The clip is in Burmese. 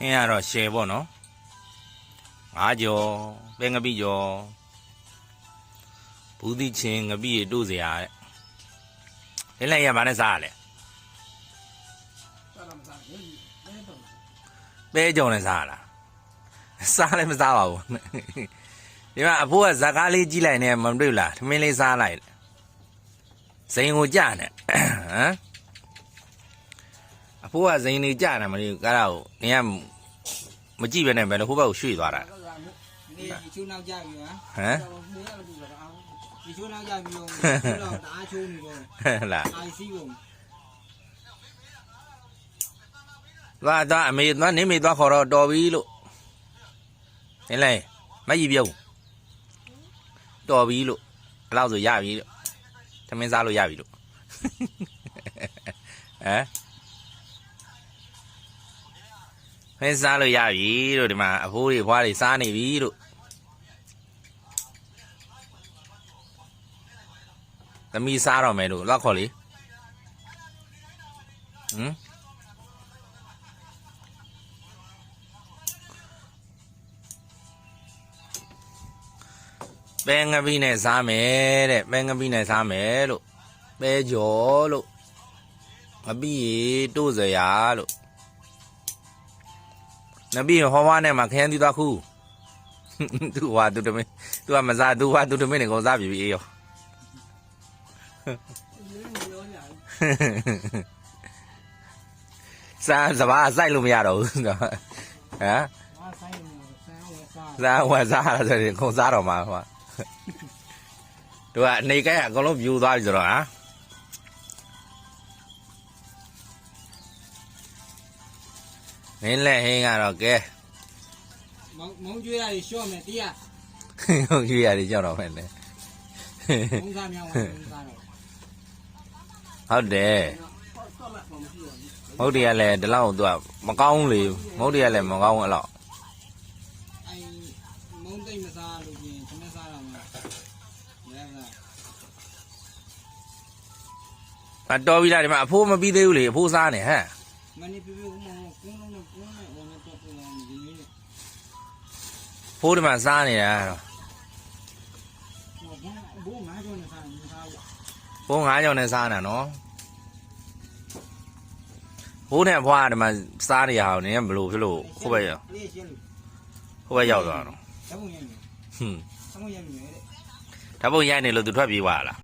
ဟင်းကတော့ရှယ်ပေါ့နော်ငါးကြော်ပဲငပိကြော်ဘူးတိချင်းငပိရတို့စရာတဲ့လဲလဲရပါနဲ့စားရလဲပဲကြော်နဲ့စားရလားစားလည်းမစားပါဘူးဒီမှာအဖိုးကဇကားလေးကြီးလိုက်နေမတွေ့ဘူးလားထမင်းလေးစားလိုက်စိန်ကိုကြနဲ့ဟမ်အ ဖိုးကစိန်နေကြတယ်မလို့ကားတော့နေကမကြည့်ပဲနဲ့ပဲလို့ဟိုဘက်ကိုရွှေ့သွားတာနေဒီချိုးနောက်ကြပြီဟာဟမ်ဒီချိုးနောက်ကြပြီရောချိုးတော့တအားချိုးနေတော့ဟဲ့လားအိုင်စီးပုံသွားသွားအမေသွားနေမေသွားခေါ်တော့တော်ပြီလို့ဟင်းလေမကြီးပြုံးတော်ပြီလို့အဲ့လောက်ဆိုရပြီလို့သမင်းစားလို့ရပြီလို့ဟမ် မင်းစားလို့ရပြီလို့ဒီမှာအဖိုးတွေဘွားတွေစားနေပြီလို့သမီးစားတော့မယ်လို့လောက်ခေါ်လေဟမ်ပဲငပိနဲ့စားမယ်တဲ့ပဲငပိနဲ့စားမယ်လို့ပဲကြော်လို့ငပိရေတို့စရာလို့ ငပိဟောဝါနဲ့မှခရမ်းသီးသွားခုသူဟာသူတမင်းသူကမစားသူဟာသူတမင်းနဲ့ကိုစားပြီအေးရောစားစဘာစိုက်လို့မရတော့ဘူးဟမ်ဟာဆိုင်နေဆန်းဝစားစားဝယ်စားရဆိုရင်ခုံစားတော့မှာဟိုတို့ကအနေကဲအကုန်လုံးပြူသွားပြီဆိုတော့ဟာ မင်းလက်ဟင်းကတော့ကဲမောင်မောင်ကျွေးရတယ်ရှော့မယ်တရားဟုတ်ရွေးရတယ်ကြောက်တော့မယ်လေမုံစားမြောင်းဝင်မုံစားတော့ဟုတ်တယ်တော့မှမရှိတော့ဘူးမဟုတ်တယ်ကလည်းဒီလောက်သူကမကောင်းလေမဟုတ်တယ်ကလည်းမကောင်းဘူးအဲ့လောက်အဲမုံသိမ့်မစားလို့ပြင်ခမစားတော့မှာရဲကအတော်ပြီလားဒီမှာအဖိုးမပြီးသေးဘူးလေအဖိုးစားနေဟမ်မနီပြပြဦးမော ဖိုးဒီမှာစားနေတာတော့ဘိုးငါးကျော်နဲ့စားနေစားဘူးဘိုးငါးကြောင်နဲ့စားနေတာနော်ဘိုးနဲ့အဖွားကဒီမှာစားနေရအောင်နင်ကဘလို့ဖြစ်လို့ခိုးပဲရောက်လေးရှင်းလို့ခိုးပဲရောက်သွားတော့ဓာတ်ပုံရိုက်နေဟွန်းဓာတ်ပုံရိုက်နေတယ်ဓာတ်ပုံရိုက်နေလို့သူထွက်ပြေးသွားလား